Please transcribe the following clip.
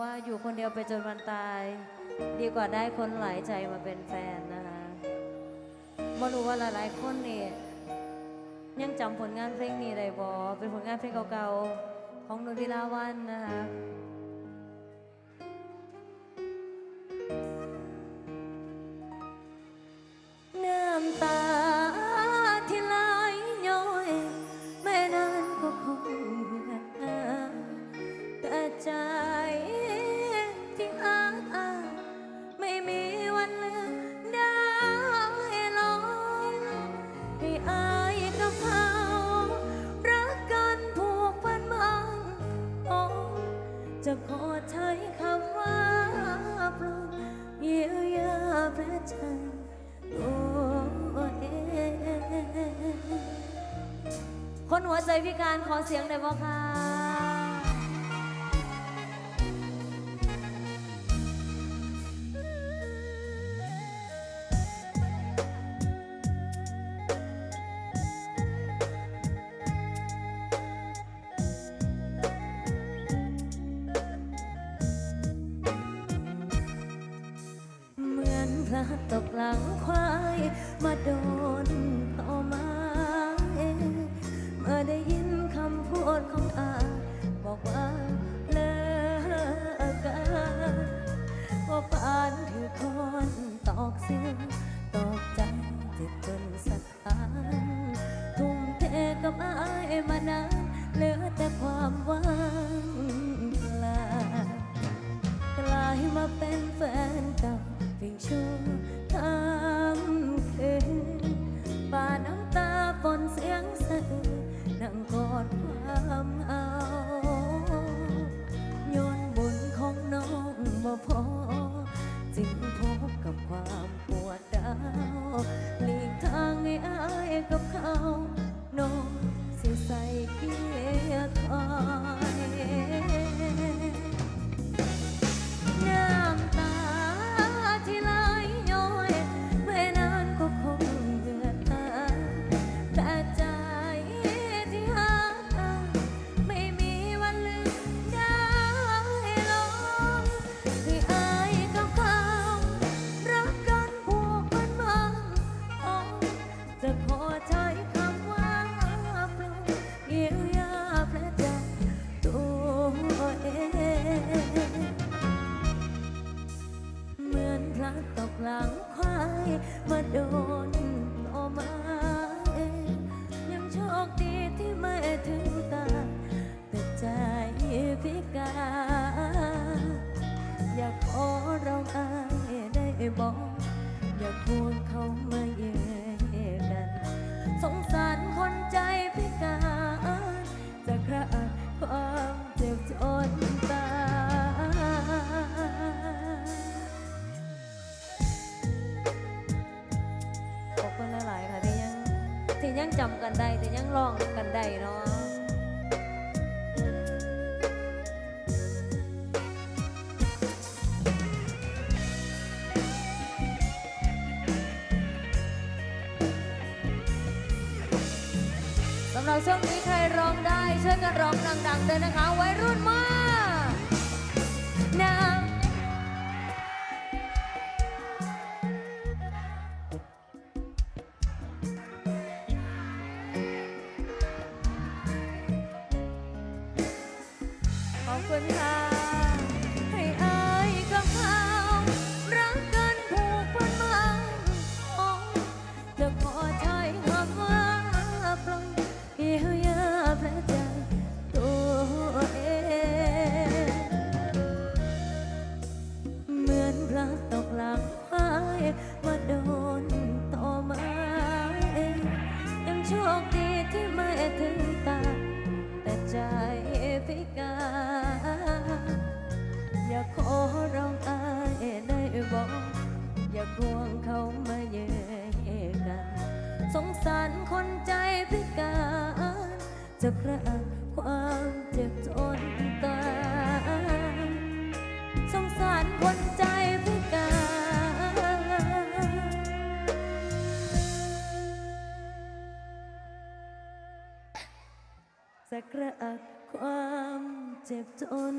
ว่าอยู่คนเดียวไปจนวันตาย ดีกว่าได้คนหลายใจมาเป็นแฟนนะคะไม่รู้ว่าหลายๆคนนี่ยังจำผลงานเพลงนี้ได้บอเป็นผลงานเพลงเก่าๆของนุนทิลาวันนะคะาแผลใจโอ้เอ๊ะคนหัวใจพิการขอเสียงหน่อยบ่ค่ะ พระตกหลังควาย มาโดนเข้ามาเมื่อได้ยินคำพูดของอาบอกว่าเลิกกันว่าปานถือคนตอกเสียงตอกใจเจ็บจนสะท้านทุ่มเทกับอายมานานเหลือแต่ความว่างเปล่ากลายมาเป็นแฟนเก่าเพียงชั่ว ตกหลังควายมาโดนตอมา จำกันได้ที่ยังร้องกันได้เนาะสำหรับช่วงนี้ใครร้องได้ช่วยกันร้องดังๆเลยนะคะ วัยรุ่นมากนา คุณค่ะให้อายกับเขา จะกระอักความเจ็บจนตายสงสารคนใจพิการจะกระอักความเจ็บจน